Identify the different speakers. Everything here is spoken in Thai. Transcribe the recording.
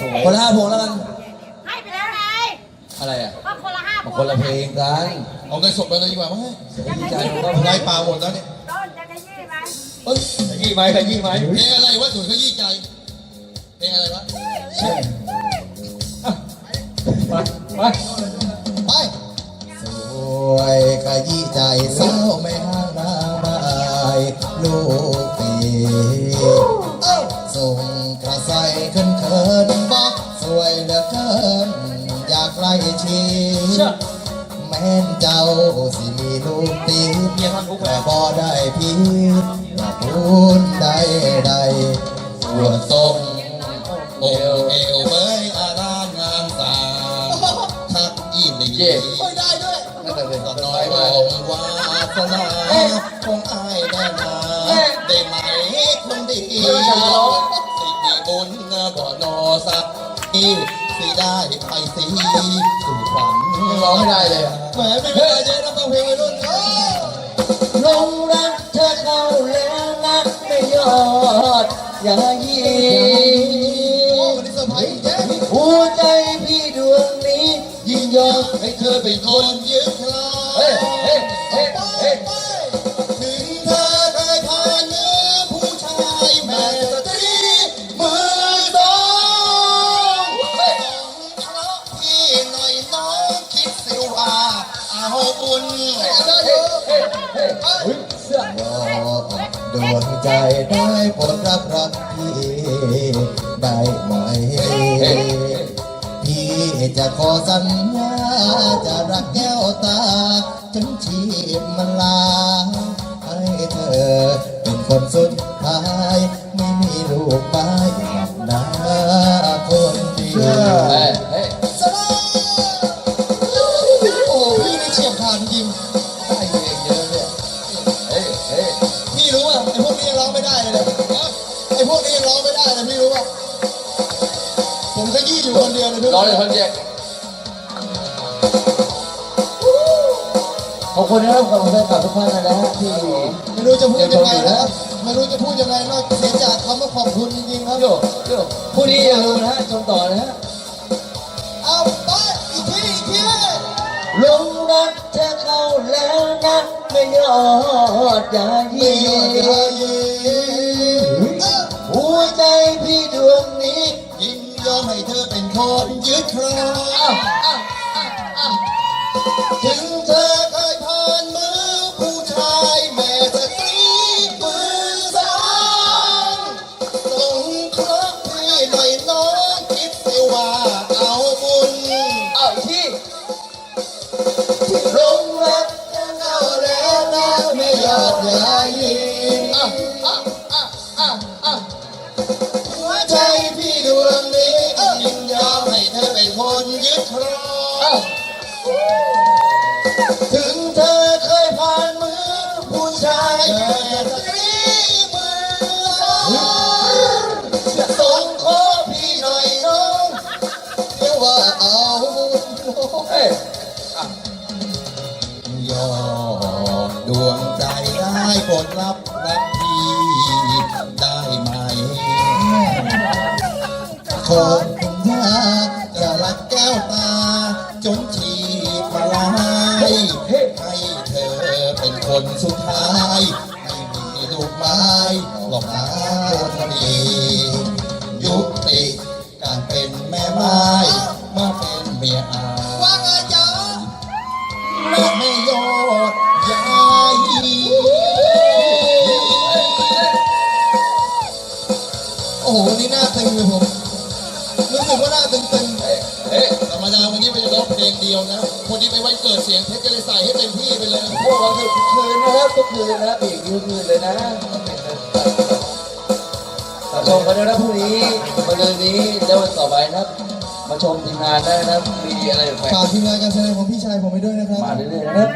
Speaker 1: สวย
Speaker 2: คนละห้าพวงแล้วกัน
Speaker 3: ให้ไปแล้วไง
Speaker 2: อะไรอะ
Speaker 3: ก็คนละห้าพ
Speaker 2: มัน
Speaker 3: วง
Speaker 2: คนละเพลงกัน
Speaker 1: เอาเงินสดไปเลยดีกว่ามั้ง
Speaker 2: ดีใจผมก็
Speaker 1: ไล่ปลาหมดแล้วเนี่ย
Speaker 3: ต้นจะขยี้ไหม
Speaker 1: เอ้ย
Speaker 2: ขยี้ไหมขยี้ไหม
Speaker 1: เพลงอะไรวะถุยขยี้ใจเพลงอะไรวะ
Speaker 2: ไปไป
Speaker 1: ไป
Speaker 4: สวยขยี้ใจเศร้าไม่ห้างนางไม้ลูกปีเอ้า ส่งกระใสขึ้นเขินบอกสวยเหลือเกิน อยากไล่ชีแม่นเจ้าสิมีลูกตี
Speaker 2: เมียท่านทุกข์
Speaker 4: แต่
Speaker 2: แล้ว
Speaker 4: บ่ได้พีดว่าพูนใดใด
Speaker 1: หัวทรงองค์เอวเบยอารามงามตาทักยี่หลี
Speaker 2: เย่
Speaker 1: ไม่ได้ด้วย
Speaker 2: นั่นแต่เป็น
Speaker 1: ก็
Speaker 2: ต่
Speaker 1: น้
Speaker 2: อ
Speaker 1: อย
Speaker 2: ย
Speaker 1: ล
Speaker 2: มา
Speaker 1: งวาสนาคงอายแน่นาได้ไหมค นดีสิมีบุญบ่นอสักทีสิได้ไปสีสู่ฝัน
Speaker 2: ร้องไม่ได้เลยอะ
Speaker 1: แหมไม่เป็นไรเจ๊รับฟังเพลงวัยรุ่นเออ
Speaker 4: ลงรักเธอเข้าแล้วนะไม่ยอด อย่ายี
Speaker 1: โอ้วันนี้เซอร์ไพรส์เจ๊
Speaker 4: หัวใจพี่ดวงนี้
Speaker 1: ยินยอมให้เธอเป็นคนยึดครอง
Speaker 2: เอา
Speaker 1: บุญจะอยู่
Speaker 4: บอกดวงใจได้โปรดรับรักพี่ได้ไหม พี่จะขอสัญญาจะรักแก้วตาจนชีพมันลา ให้เธอเป็นคนสุดท้าย ไม่มีลูกไม้
Speaker 1: ผมขยี้อยู่คนเดียวเลยพี่
Speaker 2: ร้องเลยคนเดียวขอบคุณนะครับขอบคุณแฟนคลับทุกท่านนะฮะที่
Speaker 1: ไม่รู้จะพูดยังไงนะครับไม่รู้จะพูดยังไงนอกเสียจากคำว่าขอบคุณจริงๆครับ
Speaker 2: โยโยผู้นี้อย่าลืมนะฮะชมต่อนะฮะ
Speaker 1: เอาไปอีกทีอีกที
Speaker 4: ลงรักเธอเข้าแล้วนะไม่ยอดอย่า
Speaker 1: ไม่
Speaker 4: ยี
Speaker 1: ย
Speaker 4: ให้
Speaker 1: เธอเป็นคนยึดครองถึง ถึงเธอเคยผ่านมือ ผู้ชายแม่สตรีมือสองส่งขอพี่หน่อยน้องเรียกว่าเอาบุญ
Speaker 2: เฮ้ย
Speaker 1: ยอดดวงใจได้โปรดรับรักพี่ได้ไหมขอสัญญาจะรักแก้วตาจนชี คนสุดท้ายไม่มีลูกไม้หลอกหาคนดียุติการเป็นแม่ไม้มาเป็นเมียอาว่าไงจ๊ะและไม่ยอดยายโอ้โหนนี่หน้าตึงเลยผมรู้สึกว่าหน้าตึง งเพลงเดียวนะคนนี้ไปไว้เกิดเสียงเพชรก็เลยใส่ให้เต็มที่ไปเลย
Speaker 2: พวกเราทุกคืนนะครับทุกคืนนะครับอีกทุกคืนเลยนะมาชมกันด้วยนะพรุ่งนี้มาเดือนนี้แล้ววันต่อไปนะครับ มาชมทีมงานได้นะครับมีอะไรแปลก
Speaker 1: ฝากทีมงานการแสดงของพี่ชายผมไปด้วยนะครับ
Speaker 2: ๆมาเรื่อยๆนะครับ